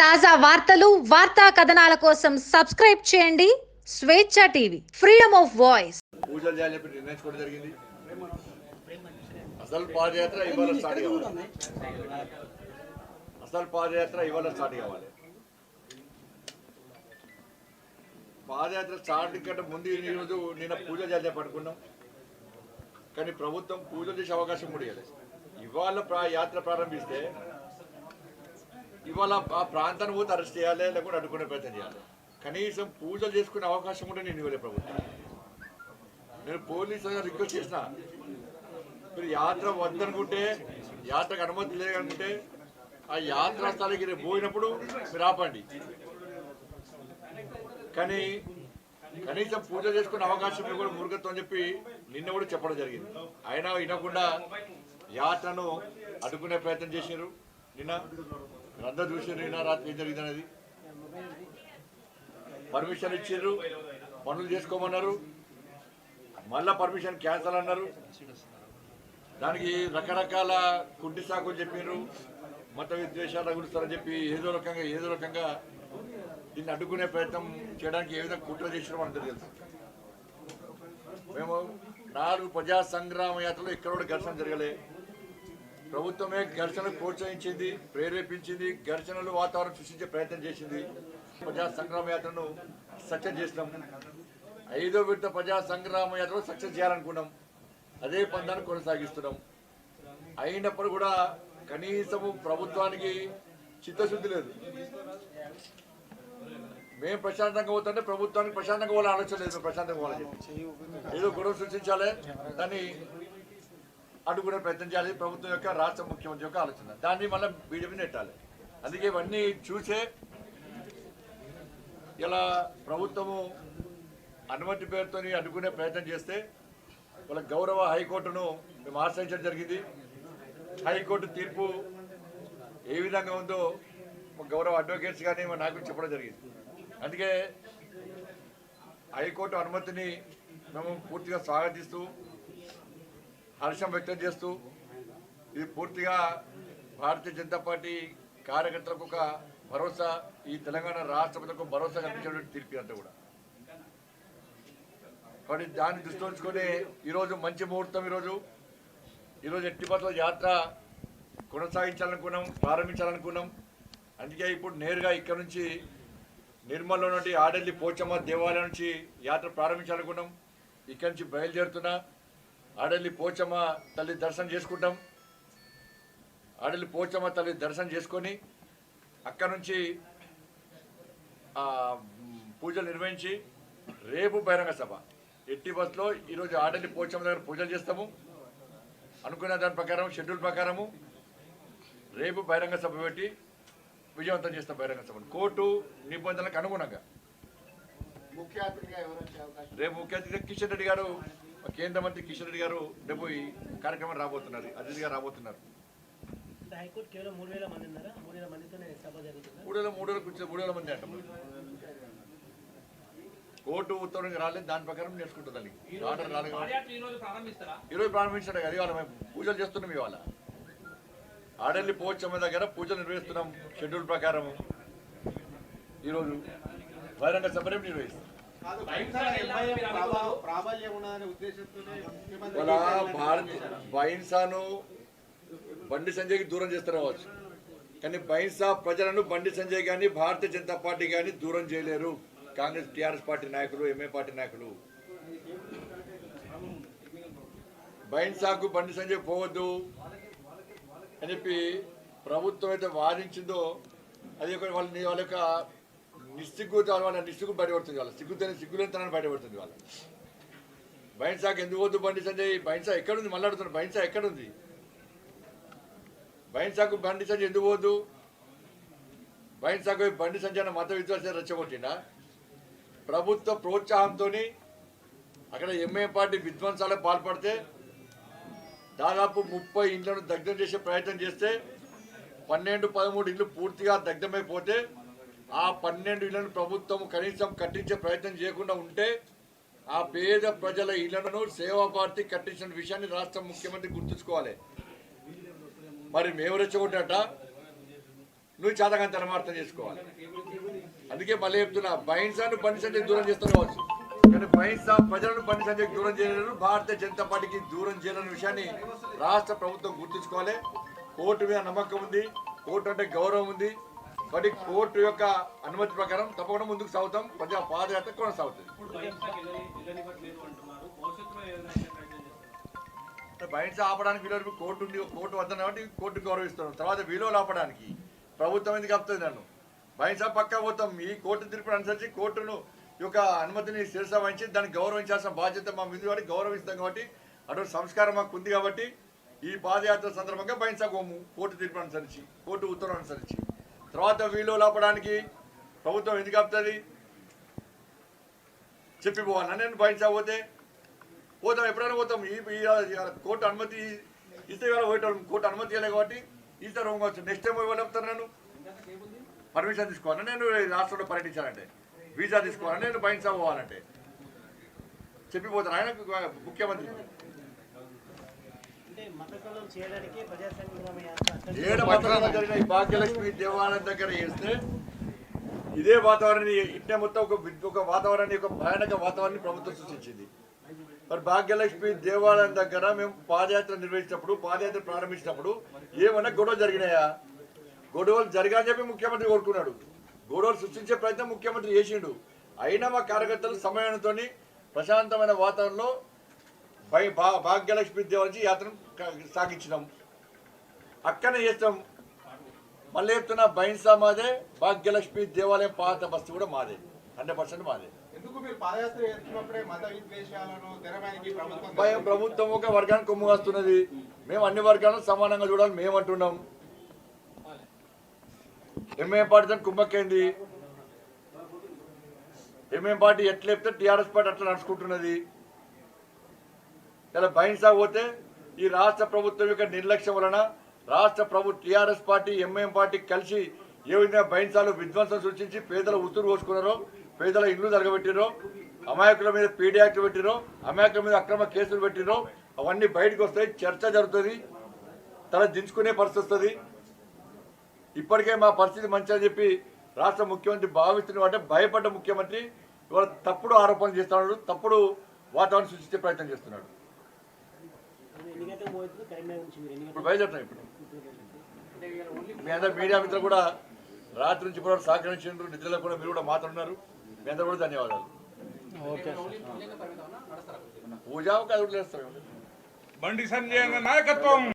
తాజా వార్తలు వార్తా కథనాల కోసం సబ్స్క్రైబ్ చేయండి. స్వేచ్ఛ టీవీ ఫ్రీడమ్ ఆఫ్ వాయిస్. పూజలు చెప్పి నిర్ణయించుకోవడం జరిగింది. అసలు పాదయాత్ర ఇవాళ స్టార్ట్ కావాలి. అసలు పాదయాత్ర ఇవాళ స్టార్ట్ కావాలి. పాదయాత్ర స్టార్ట్ కంటే ముందు ఈరోజు రోజు నిన్న పూజ చేయాలి పడుకున్నాం. కానీ ప్రభుత్వం పూజ చేసే అవకాశం కూడా ఇవ్వాలి ఇవాళ యాత్ర ప్రారంభిస్తే ఇవాళ ఆ ప్రాంతాన్ని పోతే అరెస్ట్ చేయాలి లేకుంటే అడ్డుకునే ప్రయత్నం చేయాలి. కనీసం పూజలు చేసుకునే అవకాశం కూడా నేను ఇవ్వలేదు ప్రభుత్వం. నేను పోలీసు రిక్వెస్ట్ చేసిన. మీరు యాత్ర వద్దనుకుంటే యాత్రకు అనుమతి లేదనుకుంటే ఆ యాత్రా స్థలానికి రేపు పోయినప్పుడు మీరు ఆపండి. కానీ కనీసం పూజ చేసుకునే అవకాశం కూడా మురుగత్వం అని చెప్పి నిన్న కూడా చెప్పడం జరిగింది. అయినా వినకుండా యాత్రను అడ్డుకునే ప్రయత్నం చేసినారు నిన్న. అందరు చూసిన రాత్రి ఏం జరిగింది అనేది? పర్మిషన్ ఇచ్చారు పనులు చేసుకోమన్నారు. మళ్ళా పర్మిషన్ క్యాన్సల్ అన్నారు. దానికి రకరకాల కుంటి సాకులు చెప్పారు మత విద్వేషాలు రగులుస్తారని చెప్పి ఏదో రకంగా ఏదో రకంగా దీన్ని అడ్డుకునే ప్రయత్నం చేయడానికి ఏ విధంగా కుట్ర చేసినామో అందరూ తెలుసు మేము నాలుగు ప్రజా సంగ్రామ యాత్రలో ఇక్కడ కూడా ఘర్షణ జరగలేదు ప్రభుత్వమే ఘర్షణకు ప్రోత్సహించింది ప్రేరేపించింది ఘర్షణలు వాతావరణం సృష్టించే ప్రయత్నం చేసింది. ప్రజా సంగ్రామ యాత్రను సక్సెస్ చేసినాం. ఐదో విడత ప్రజా సంగ్రామ యాత్రను సక్సెస్ చేయాలనుకున్నాం. అదే పందాన్ని కొనసాగిస్తున్నాం. అయినప్పుడు కూడా కనీసము ప్రభుత్వానికి చిత్తశుద్ధి లేదు. మేము ప్రశాంతంగా పోతుంటే ప్రభుత్వానికి ప్రశాంతంగా పోవాలని ఆలోచన లేదు ప్రశాంతంగా పోవాలని ఏదో గొడవ సృష్టించాలి దాన్ని అడుగునే ప్రయత్నం చేయాలి. ప్రభుత్వం యొక్క రాష్ట్ర ముఖ్యమంత్రి యొక్క ఆలోచన. దాన్ని మళ్ళీ బీజేపీ నెట్టాలి. అందుకే ఇవన్నీ చూసే ఇలా ప్రభుత్వము అనుమతి పేరుతో అడ్డుకునే ప్రయత్నం చేస్తే వాళ్ళ గౌరవ హైకోర్టును మేము ఆశ్రయించడం జరిగింది. హైకోర్టు తీర్పు ఏ విధంగా ఉందో మా గౌరవ అడ్వకేట్స్ కానీ మా నాకు చెప్పడం జరిగింది. అందుకే హైకోర్టు అనుమతిని మేము పూర్తిగా స్వాగతిస్తూ హర్షం వ్యక్తం చేస్తూ ఇది పూర్తిగా భారతీయ జనతా పార్టీ కార్యకర్తలకు ఒక భరోసా ఈ తెలంగాణ రాష్ట్రపతికి భరోసా కల్పించినటువంటి తీర్పు అంతా కూడా. కాబట్టి దాన్ని దృష్టిలో ఉంచుకొని ఈరోజు మంచి ముహూర్తం ఈరోజు. ఈరోజు ఎట్టి పట్ల యాత్ర కొనసాగించాలనుకున్నాం ప్రారంభించాలనుకున్నాం. అందుకే ఇప్పుడు నేరుగా ఇక్కడ నుంచి నిర్మల్లో నుండి ఆడల్లి పోచమ్మ దేవాలయం నుంచి యాత్ర ప్రారంభించాలనుకున్నాం. ఇక్కడి నుంచి బయలుదేరుతున్నా. ఆడల్లి పోచమ్మ తల్లి దర్శనం చేసుకుంటాం. ఆడల్లి పోచమ్మ తల్లి దర్శనం చేసుకొని అక్కడ నుంచి పూజలు నిర్వహించి రేపు బహిరంగ సభ. ఎట్టి బస్లో ఈరోజు ఆడల్లి పోచమ్మ దగ్గర పూజలు చేస్తాము. అనుకున్న దాని ప్రకారం షెడ్యూల్ ప్రకారము రేపు బహిరంగ సభ పెట్టి విజయవంతం చేస్తాం బహిరంగ సభను. కోర్టు నిబంధనలకు అనుగుణంగా. ముఖ్య అతిథిగా రేపు ముఖ్య అతిథిగా కిషన్ రెడ్డి గారు కేంద్ర మంత్రి కిషన్ రెడ్డి గారు రేపు ఈ కార్యక్రమం రాబోతున్నారు అతిథిగా రాబోతున్నారు. మూడు వేల మూడు కూర్చో మూడు మంది అంటాం. కోర్టు రాలేదు దాని ప్రకారం నేర్చుకుంటుంది ఆర్డర్ రాలేదు. కాబట్టి. ఈరోజు ప్రారంభించాడు కదా ఇవాళ మేము పూజలు చేస్తున్నాం ఇవాళ. ఆడల్లి పోచమ్మ దగ్గర పూజలు నిర్వహిస్తున్నాం షెడ్యూల్ ప్రకారం ఈరోజు బహిరంగ సభ నిర్వహిస్తాం. భారత బైన్సాను బండి సంజయ్కి దూరం చేస్తారు కావచ్చు కానీ బైన్సా ప్రజలను బండి సంజయ్ కానీ భారతీయ జనతా పార్టీ కానీ దూరం చేయలేరు. కాంగ్రెస్ టీఆర్ఎస్ పార్టీ నాయకులు ఎంఏ పార్టీ నాయకులు. బైన్సాకు బండి సంజయ్ పోవద్దు అని చెప్పి ప్రభుత్వం అయితే వాదించిందో అది ఒక వాళ్ళ వాళ్ళ యొక్క నిస్సిగ్గు వాళ్ళ నిస్సిగ్గు బయటపడుతుంది వాళ్ళ. సిగ్గుతోనే సిగ్గులేతనాన్ని బయటపడుతుంది వాళ్ళ. బైన్సాకి ఎందుకు వద్దు బండి సంజయ్? బైన్సా ఎక్కడుంది? మళ్ళీ అడుగుతున్నాను బైన్సా ఎక్కడుంది? బైన్సాకు బండి సంజయ్ ఎందుకు పోదు? బైన్సాకు బండి సంజయ్ అన్న మత విశ్వాసాలు రెచ్చగొట్టిండా? ప్రభుత్వ ప్రోత్సాహంతో అక్కడ ఎంఏ పార్టీ విధ్వంసాలకు పాల్పడితే దాదాపు ముప్పై ఇండ్లను దగ్ధం చేసే ప్రయత్నం చేస్తే పన్నెండు పదమూడు ఇండ్లు పూర్తిగా దగ్ధమైపోతే ఆ పన్నెండు ఇళ్ళను ప్రభుత్వం కనీసం కట్టించే ప్రయత్నం చేయకుండా ఉంటే ఆ పేద ప్రజల ఇళ్ళను సేవా పార్టీ కట్టించిన విషయాన్ని రాష్ట్ర ముఖ్యమంత్రి గుర్తుంచుకోవాలి. మరి మేము రెచ్చగొట్టట నువ్వు చేతకంతనం అర్థం చేసుకోవాలి. అందుకే మళ్ళీ చెప్తున్నా బహింసాను బండి సంజయ్ దూరం చేస్తారు కావచ్చు. కానీ బహింస ప్రజలను బండి సంజయ్ దూరం చేయలేరు భారతీయ జనతా పార్టీకి దూరం చేయలేని విషయాన్ని రాష్ట్ర ప్రభుత్వం గుర్తుంచుకోవాలి. కోర్టు మీద నమ్మకం ఉంది కోర్టు అంటే గౌరవం ఉంది. కాబట్టి కోర్టు యొక్క అనుమతి ప్రకారం తప్పకుండా ముందుకు సాగుతాం. ప్రజా పాదయాత్ర కొనసాగుతుంది. బయట ఆపడానికి వీలు కోర్టు ఉంది కోర్టు వద్ద కాబట్టి కోర్టు గౌరవిస్తున్నాం. తర్వాత విలువలు ఆపడానికి ప్రభుత్వం ఎందుకు ఆపుతుంది నన్ను? బయట పక్కా పోతాం. ఈ కోర్టు తీర్పును అనుసరించి కోర్టును యొక్క అనుమతిని శిరస వహించి దాన్ని గౌరవించాల్సిన బాధ్యత మా మీద కాబట్టి గౌరవిస్తాం కాబట్టి అటువంటి సంస్కారం మాకు ఉంది కాబట్టి ఈ పాదయాత్ర సందర్భంగా బయట గోము కోర్టు తీర్పు అనుసరించి కోర్టు ఉత్తర్వు అనుసరించి తర్వాత వీళ్ళు లోపడానికి ప్రభుత్వం ఎందుకు ఆపుతుంది? చెప్పిపోవాలి? నేను భయించకపోతే పోతాం? ఎప్పుడైనా పోతాం. ఈ కోర్టు అనుమతి ఇస్తే ఇవాళ పోయేటోళ్ళం. కోర్టు అనుమతి ఇవ్వలేదు కాబట్టి ఈసారి పోవచ్చు నెక్స్ట్ టైం ఇవ్వాలి చెప్తాను నేను పర్మిషన్ తీసుకోవాలి? నేను రాష్ట్రంలో పర్యటించాలంటే. వీసా తీసుకోవాలని నేను భయించకపోవాలంటే పోవాలంటే. చెప్పిపోతాను. ఆయన ముఖ్యమంత్రి. ఏడు మతాలలో జరిగిన ఈ భాగ్యలక్ష్మి దేవాలయం దగ్గర చేస్తే ఇదే వాతావరణాన్ని ఇంటే మొత్తం ఒక ఒక వాతావరణాన్ని ఒక భయానక వాతావరణాన్ని ప్రభుత్వం సృష్టించింది. మరి భాగ్యలక్ష్మి దేవాలయం దగ్గర మేము పాదయాత్ర నిర్వహించినప్పుడు పాదయాత్ర ప్రారంభించినప్పుడు ఏమన్నా గొడవ జరిగినాయా? గొడవలు జరగాలని చెప్పి ముఖ్యమంత్రి కోరుకున్నాడు. గొడవలు సృష్టించే ప్రయత్నం ముఖ్యమంత్రి చేసిండు. అయినా మా కార్యకర్తలు సమయంతో ప్రశాంతమైన వాతావరణంలో భాగ్యలక్ష్మి దేవాలయం యాత్రను సాగించినాం. అక్కనే చేస్తాం. మళ్ళీ చెప్తున్నా బైన్సా మాదే భాగ్యలక్ష్మి దేవాలయం పాత బస్తీ కూడా మాదే. హండ్రెడ్ పర్సెంట్ మాదే. భయం ప్రభుత్వం ఒక వర్గానికి కొమ్ము వస్తున్నది మేము అన్ని వర్గాలను సమానంగా చూడాలి మేము అంటున్నాం. ఎంఏ పార్టీ దాన్ని కుమ్మక్కైంది ఎంఏం పార్టీ ఎట్లా చెప్తే టీఆర్ఎస్ పార్టీ అట్లా నడుచుకుంటున్నది. ఇలా బహింసా పోతే ఈ రాష్ట్ర ప్రభుత్వం యొక్క నిర్లక్ష్యం వలన రాష్ట్ర ప్రభుత్వ టీఆర్ఎస్ పార్టీ ఎంఐఎం పార్టీ కలిసి ఏ విధంగా బహింసాలు విధ్వంసం సృష్టించి పేదల ఉత్తురు పోసుకున్నారో పేదల ఇల్లు తరగబెట్టిరో అమాయకుల మీద పీడీ యాక్ట్ పెట్టిరో అమాయకుల మీద అక్రమ కేసులు పెట్టిరో అవన్నీ బయటకు వస్తాయి చర్చ జరుగుతుంది తల దించుకునే పరిస్థితి వస్తుంది. ఇప్పటికే మా పరిస్థితి మంచి అని చెప్పి రాష్ట్ర ముఖ్యమంత్రి భావిస్తున్న అంటే భయపడ్డ ముఖ్యమంత్రి ఇవాళ తప్పుడు ఆరోపణలు చేస్తున్నాడు తప్పుడు వాతావరణం సృష్టించే ప్రయత్నం చేస్తున్నాడు. ఇప్పుడు బయలుదేరుతాం ఇప్పుడు. మీ అందరు మీడియా మిత్రులు కూడా రాత్రి నుంచి కూడా సహకరించారు నిద్రలో కూడా మీరు కూడా మాట్లాడున్నారు మీ అందరూ కూడా ధన్యవాదాలు. పూజ ఒక బండి సంజయ్ నాయకత్వం.